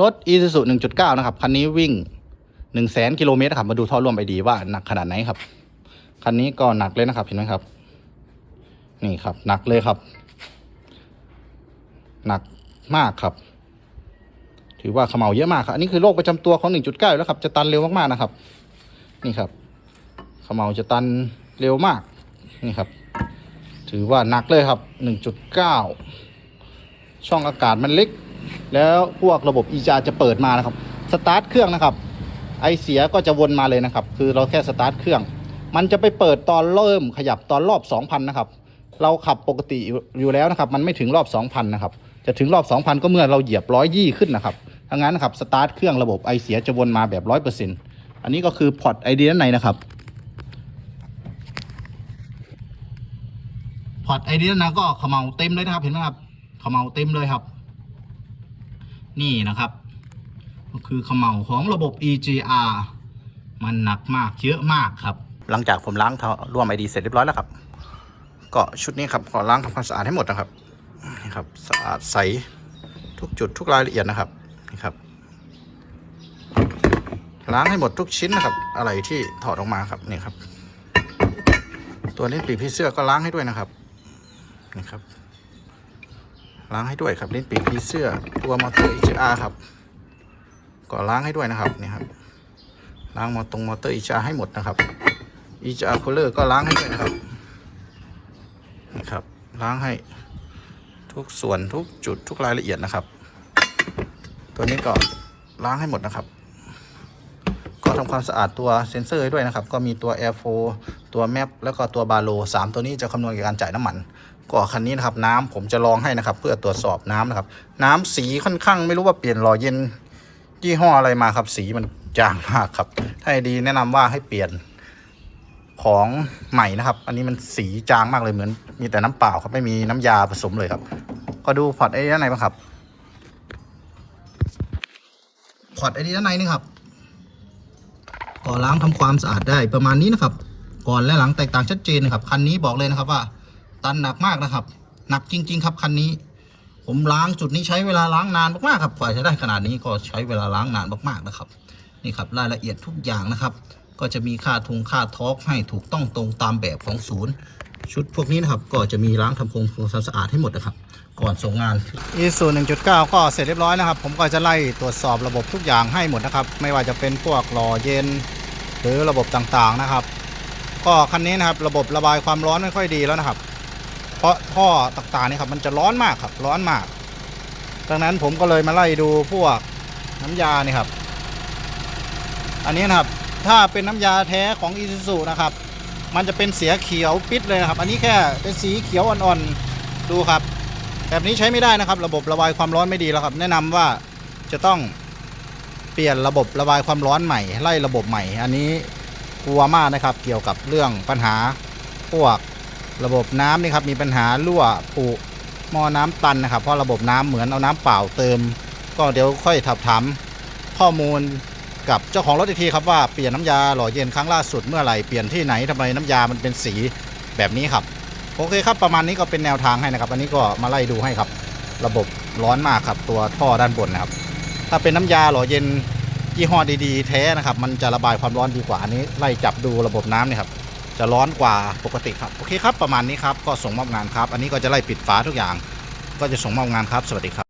รถ e ี u 1.9 นะครับ คันนี้วิ่ง 1 0 0 0 0แสนกิโลเมตรครับ มาดูท่อร่วมไอดีว่าหนักขนาดไหนครับ คันนี้ก็หนักเลยนะครับ เห็นไหมครับ นี่ครับ หนักเลยครับ หนักมากครับ ถือว่าขมเหลาเยอะมากครับ อันนี้คือโรคประจำตัวของ 1.9 แล้วครับ จะตันเร็วมากๆนะครับ นี่ครับ ขมเหลาจะตันเร็วมาก นี่ครับ ถือว่าหนักเลยครับ 1.9 ช่องอากาศมันเล็ก แล้วพวกระบบอีจาจะเปิดมานะครับสตาร์ทเครื่องนะครับ ไอเสียก็จะวนมาเลยนะครับ คือเราแค่สตาร์ทเครื่อง มันจะไปเปิดตอนเริ่มขยับตอนรอบ 2,000 นะครับ เราขับปกติอยู่แล้วนะครับ มันไม่ถึงรอบ 2,000 นะครับ จะถึงรอบ 2,000 ก็เมื่อเราเหยียบร้อยยี่ขึ้นนะครับทั้งนั้นนะครับสตาร์ทเครื่องระบบไอเสียจะวนมาแบบร้อยเปอร์เซ็นต์อันนี้ก็คือพอร์ตไอเดียด้านในนะครับพอร์ตไอเดียนะก็ขมเหลาเต็มเลยนะครับเห็นไหมครับขมเหลาเต็มเลยครับ นี่นะครับ ก็คือขมเหลาของระบบ EGR มันหนักมากเยอะมากครับ หลังจากผมล้างท่อร่วมไอดีเสร็จเรียบร้อยแล้วครับ ก็ชุดนี้ครับขอล้างทำความสะอาดให้หมดนะครับนี่ครับสะอาดใสทุกจุดทุกรายละเอียดนะครับนี่ครับ ล้างให้หมดทุกชิ้นนะครับ อะไรที่ถอดออกมาครับนี่ครับ ตัวนี้ปีกผีเสื้อก็ล้างให้ด้วยนะครับนี่ครับ ล้างให้ด้วยครับลิ้นปีกผีเสื้อตัวมอเตอร์ EGR ครับ ก็ล้างให้ด้วยนะครับนี่ครับล้างมอตรงมอเตอร์ EGR ให้หมดนะครับ EGR cooler ก็ล้างให้ด้วยนะครับนี่ครับล้างให้ทุกส่วนทุกจุดทุกรายละเอียดนะครับ ตัวนี้ก็ล้างให้หมดนะครับ ก็ทำความสะอาดตัวเซนเซอร์ด้วยนะครับ ก็มีตัว Air 4ตัว Map แล้วก็ตัวบาโล3ตัวนี้จะคำนวณกับการจ่ายน้ำมัน ก็คันนี้นะครับน้ำผมจะลองให้นะครับ เพื่อตรวจสอบน้ำนะครับ น้ำสีค่อนข้างไม่รู้ว่าเปลี่ยนหล่อเย็นยี่ห้ออะไรมาครับ สีมันจางมากครับ ถ้าดีแนะนำว่าให้เปลี่ยนของใหม่นะครับ อันนี้มันสีจางมากเลยเหมือน มีแต่น้ำเปล่าครับไม่มีน้ำยาผสมเลยครับ ก็ดูพอร์ตไอ้ด้านในบ้างครับพอร์ตไอ้ด้านในนี่ครับก็ล้างทำความสะอาดได้ประมาณนี้นะครับ ก่อนและหลังแตกต่างชัดเจนนะครับคันนี้บอกเลยนะครับว่า ตันหนักมากนะครับ หนักจริง ๆ ครับคันนี้ ผมล้างจุดนี้ใช้เวลาล้างนานมากๆครับกว่าจะได้ขนาดนี้ก็ใช้เวลาล้างนานมากๆนะครับ นี่ครับรายละเอียดทุกอย่างนะครับ ก็จะมีค่าทุงค่าทอกให้ถูกต้องตรงตามแบบของศูนย์ ชุดพวกนี้นะครับ ก็จะมีล้างทำความสะอาดให้หมดนะครับ ก่อนส่งงาน e 1 1 9ก็เสร็จเรียบร้อยนะครับ ผมก็จะไล่ตรวจสอบระบบทุกอย่างให้หมดนะครับ ไม่ว่าจะเป็นพวกหล่อเย็น หรือระบบต่างๆนะครับ ก็คันนี้นะครับระบบระบายความร้อนไม่ค่อยดีแล้วนะครับ เพราะท่อต่างๆนี่ครับมันจะร้อนมากครับร้อนมาก ดังนั้นผมก็เลยมาไล่ดูพวกน้ำยานี่ครับ อันนี้นะครับถ้าเป็นน้ำยาแท้ของ i s u z u นะครับ มันจะเป็นเสียเขียวปิดเลยนะครับ อันนี้แค่เป็นสีเขียวอ่อนๆดูครับ แบบนี้ใช้ไม่ได้นะครับ ระบบระบายความร้อนไม่ดีแล้วครับ แนะนำว่าจะต้องเปลี่ยนระบบระบายความร้อนใหม่ ไล่ระบบใหม่ อันนี้กลัวมากนะครับ เกี่ยวกับเรื่องปัญหาพวก ระบบน้ำนี่ครับมีปัญหารั่วผุหม้อน้ำตันนะครับเพราะระบบน้ำเหมือนเอาน้ำเปล่าเติม ก็เดี๋ยวค่อยถับถามข้อมูลกับเจ้าของรถอีกทีครับว่าเปลี่ยนน้ำยาหล่อเย็นครั้งล่าสุดเมื่อไหร่เปลี่ยนที่ไหนทำไมน้ำยามันเป็นสีแบบนี้ครับโอเคครับประมาณนี้ก็เป็นแนวทางให้นะครับ อันนี้ก็มาไล่ดูให้ครับ ระบบร้อนมากครับตัวท่อด้านบนนะครับ ถ้าเป็นน้ำยาหล่อเย็นยี่ห้อดีๆแท้นะครับ มันจะระบายความร้อนดีกว่าอันนี้ไล่จับดูระบบน้ำนี่ครับ จะร้อนกว่าปกติครับโอเคครับประมาณนี้ครับก็ส่งมอบงานครับ อันนี้ก็จะไล่ปิดฝาทุกอย่าง ก็จะส่งมอบงานครับสวัสดีครับ